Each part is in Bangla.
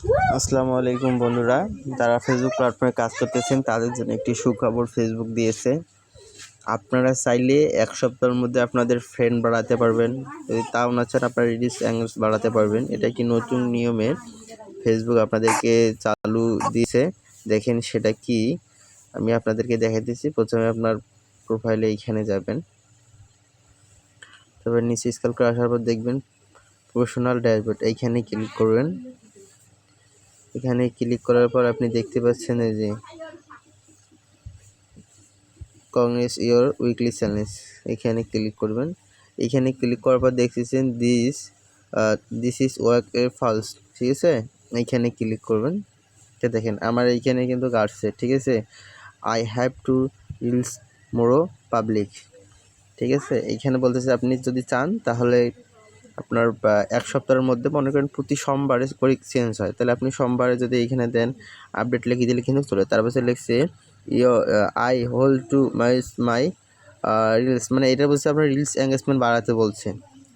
আসসালামু আলাইকুম বন্ধুরা, যারা ফেসবুক প্ল্যাটফর্মে কাজ করতেছেন, তাদের জন্য একটি সুখবর ফেসবুক দিয়েছে। আপনারা চাইলে এক সপ্তাহের মধ্যে আপনাদের ফ্রেন্ড বাড়াতে পারবেন। যদি তাও না চান, আপনারা রিডিউস অ্যাঙ্গেলস বাড়াতে পারবেন। এটা কি নতুন নিয়মে ফেসবুক আপনাদেরকে চালু দিয়েছে। দেখেন সেটা কি? আমি আপনাদেরকে দেখাইতেছি প্রথমে আপনার প্রোফাইলে এইখানে যাবেন। তারপর নিচে স্কেল করে আসার পর দেখবেন প্রফেশনাল ড্যাশবোর্ড এইখানে ক্লিক করবেন। এখানে ক্লিক করার পর আপনি দেখতে পাচ্ছেন এই যে কংগ্রেস ইয়োর উইকলি চ্যালেঞ্জ এখানে ক্লিক করবেন। এখানে ক্লিক করার পর দেখতেছেন this this is work a false ঠিক আছে? এইখানে ক্লিক করবেন। এটা দেখেন, আমার এইখানে কিন্তু গাড়ছে ঠিক আছে? I have to reels more public ঠিক আছে? এইখানে বলতেছে আপনি যদি চান তাহলে আপনার এক সপ্তাহের মধ্যে মনে করেন প্রতি সোমবারে করে চেঞ্জ হয়। তাহলে আপনি সোমবারে যদি এইখানে দেন আপডেট লিখে দিলে কিন্তু চলে। তারপরে লিখছে yeah I whole to my my reels মানে এটা বলছে আপনার রিলস এঙ্গেজমেন্ট বাড়াতে বলছে।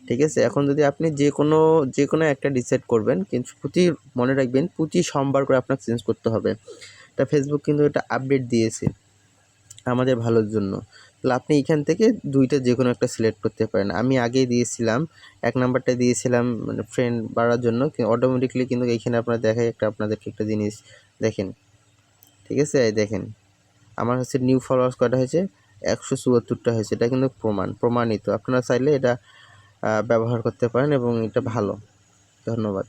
ঠিক আছে? এখন যদি আপনি যে কোনো যে কোনো একটা ডিসাইড করবেন, কিন্তু প্রতি, মনে রাখবেন প্রতি সোমবার করে আপনাকে চেঞ্জ করতে হবে। তা ফেসবুক কিন্তু এটা আপডেট দিয়েছে, আমাদের ভালোর জন্য। আপনি এখান থেকে দুইটা যে কোনো একটা সিলেক্ট করতে পারেন। আমি আগেই দিয়েছিলাম, এক নাম্বারটা দিয়েছিলাম মানে ফ্রেন্ড বাড়ার জন্য। অটোমেটিকলি কিন্তু এইখানে আপনার দেখায় একটা, আপনাদেরকে একটা জিনিস দেখেন। ঠিক আছে? দেখেন, আমার হচ্ছে নিউ ফলোয়ার্স কয়টা হয়েছে? একশো চুয়াত্তরটা হয়েছে। এটা কিন্তু প্রমাণ, প্রমাণিত। আপনারা চাইলে এটা ব্যবহার করতে পারেন এবং এটা ভালো। ধন্যবাদ।